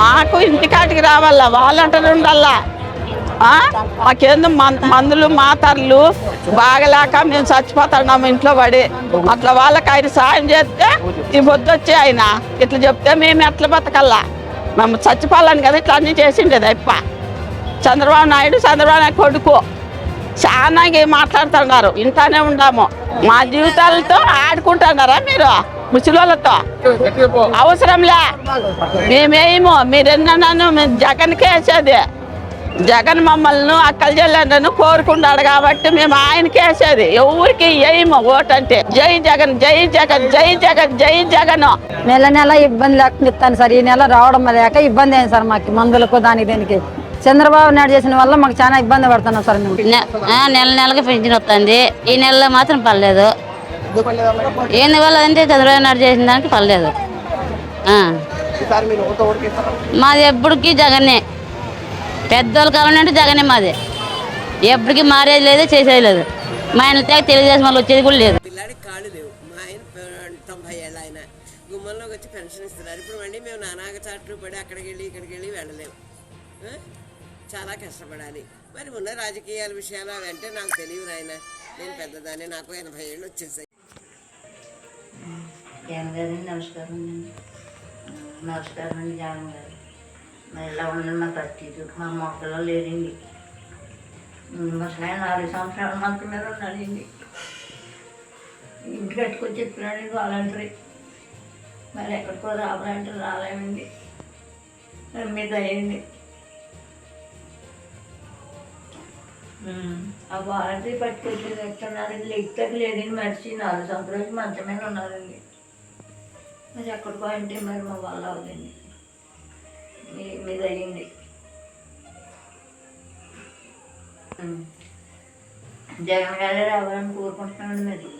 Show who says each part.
Speaker 1: మాకు ఇంటికాటికి రావాలా? వాలంటీర్ ఉండాలా? మాకేందో మం- మందులు మాతర్లు బాగలేక మేము చచ్చిపోతున్నాము ఇంట్లో పడి. అట్లా వాళ్ళకి ఆయన సాయం చేస్తే ఈ పొద్దు వచ్చి ఆయన. ఇట్లా చెప్తే మేము ఎట్లా బతకల్లా? మేము చచ్చిపోవాలని కదా ఇట్లా అన్నీ చేసిండేది అప్ప చంద్రబాబు నాయుడు చంద్రబాబు నాయుడు కొడుకు. చాలా మాట్లాడుతున్నారు? ఇంటానే ఉండాము మా జీవితాలతో ఆడుకుంటున్నారా మీరు? ముసలితో అవసరంలే. మేమేమో మీరెన్నన్నాను మేము జగన్కే వేసేది. జగన్ మమ్మల్ని అక్కల చెల్లెండను కోరుకున్నాడు కాబట్టి మేము ఆయనకే వేసేది. ఎవరికి వేయము ఓటు అంటే జై జగన్ జై జగన్ జై జగన్ జై జగన్.
Speaker 2: నెల నెల ఇబ్బంది లేకుండా ఇస్తాను సార్. ఈ నెల రావడం లేక ఇబ్బంది అయింది సార్ మాకు. మందులకు దానికి దీనికి. చంద్రబాబు నాయుడు చేసిన వల్ల మాకు చాలా ఇబ్బంది పడుతున్నాం సార్
Speaker 3: నెల నెలకి పెన్షన్ వస్తుంది. ఈ నెలలో మాత్రం పర్లేదు. ఏంది వల్ల అంటే చంద్రబాబు నాయుడు చేసిన దానికి పర్లేదు. మాది ఎప్పటికీ జగనే పెద్దోళ్ళ కాలం అంటే జగనే మాది. ఎప్పటికీ మారేది లేదు చేసేది లేదు. మా ఆయన తేగ తెలుగుదేశం వాళ్ళు వచ్చేది కూడా లేదు.
Speaker 4: పిల్లాడికి కాళ్ళు లేవు. మా ఆయన తొంభై ఏళ్ళ ఆయన. గుమ్మంలోకి వచ్చి పెన్షన్ ఇస్తున్నారు. ఇప్పుడు మళ్ళీ మేము నానాగ చాట్లు పడి అక్కడికి వెళ్ళి ఇక్కడికి వెళ్ళి వెళ్ళలేము? చాలా కష్టపడాలి. మరి ఉన్న రాజకీయాల విషయాలు అవి అంటే నాకు తెలియదు నాయన. నేను పెద్దదాన్ని. నాకు ఎనభై ఏళ్ళు వచ్చేసాయి.
Speaker 5: జగన్ గారు నమస్కారం అండి. నమస్కారం అండి జగన్ గారు. మరి ఇలా ఉండండి మా పరిస్థితి? మా మొక్కలో లేదండి. ముసలాయన నాలుగు సంవత్సరాల మీద ఉన్నాడండి. ఇంటి కట్టుకొని చెప్తున్నాడు వాలంటరీ. మరి ఎక్కడికో రావాలంటే రాలేమండి. మీద అయ్యండి ఆ వాలంటరీ పట్టుకొచ్చి లెక్కకి లేదండి మనిషి నాలుగు సంవత్సరాలు మంచం మీద ఉన్నారండి మరి ఎక్కడికో అంటే మరి మా వల్ల అవుతుంది మీ మీద అయ్యింది. జగన్ గారే రావాలని కోరుకుంటున్నాను మీరు.